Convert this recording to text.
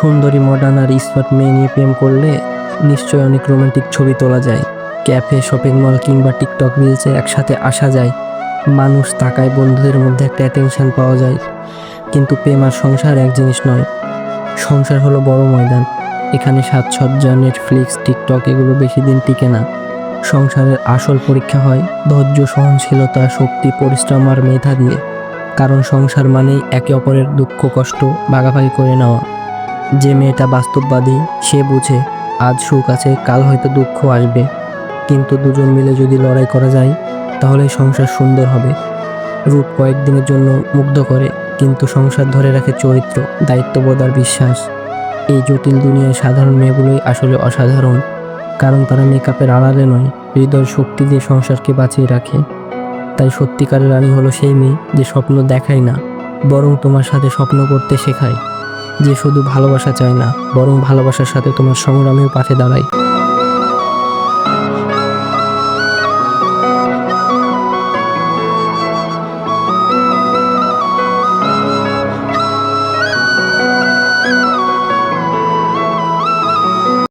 সুন্দরী মডার্ন আর স্মার্ট মেয়ে নিয়ে প্রেম করলে নিশ্চয় অনেক রোমান্টিক ছবি তোলা যায়। ক্যাফে শপিং মল কিংবা টিকটক রিলসে একসাথে আসা যায়। মানুষ তাকায় বন্ধুদের মধ্যে একটা অ্যাটেনশন পাওয়া যায়। কিন্তু প্রেম আর সংসার এক জিনিস নয়। সংসার হলো বড় ময়দান। এখানে সাজসজ্জা নেটফ্লিক্স টিকটক এগুলো বেশি দিন টিকে না। সংসারের আসল পরীক্ষা হয় ধৈর্য, সহনশীলতা, শক্তি, পরিশ্রম আর মেধা দিয়ে কারণ সংসার মানেই একে অপরের দুঃখ, কষ্ট, ভাগাভাগি করে নেওয়া। যে মেয়েটা বাস্তববাদী, সে বুঝে, আজ সুখ আছে, কাল হয়তো দুঃখ আসবে। কিন্তু দুজন মিলে যদি লড়াই করা যায়, তাহলে সংসার সুন্দর হবে। রূপ কয়েকদিনের জন্য মুগ্ধ করে, কিন্তু সংসার ধরে রাখে চরিত্র, দায়িত্ববোধ আর বিশ্বাস। এই জটিল দুনিয়ায় সাধারণ মেয়েগুলোই আসলে অসাধারণ, কারণ তারা মেকআপের আড়ালে নয় হৃদয় শক্তি দিয়ে সংসারকে বাঁচিয়ে রাখে। তাই সত্যিকারের রানী হলো সেই মেয়ে যে স্বপ্ন দেখায় না, বরং তোমার সাথে স্বপ্ন করতে শেখায়। যে শুধু ভালোবাসা চায় না বরং ভালোবাসার সাথে তোমার সংগ্রামেও পাশে দাঁড়ায়।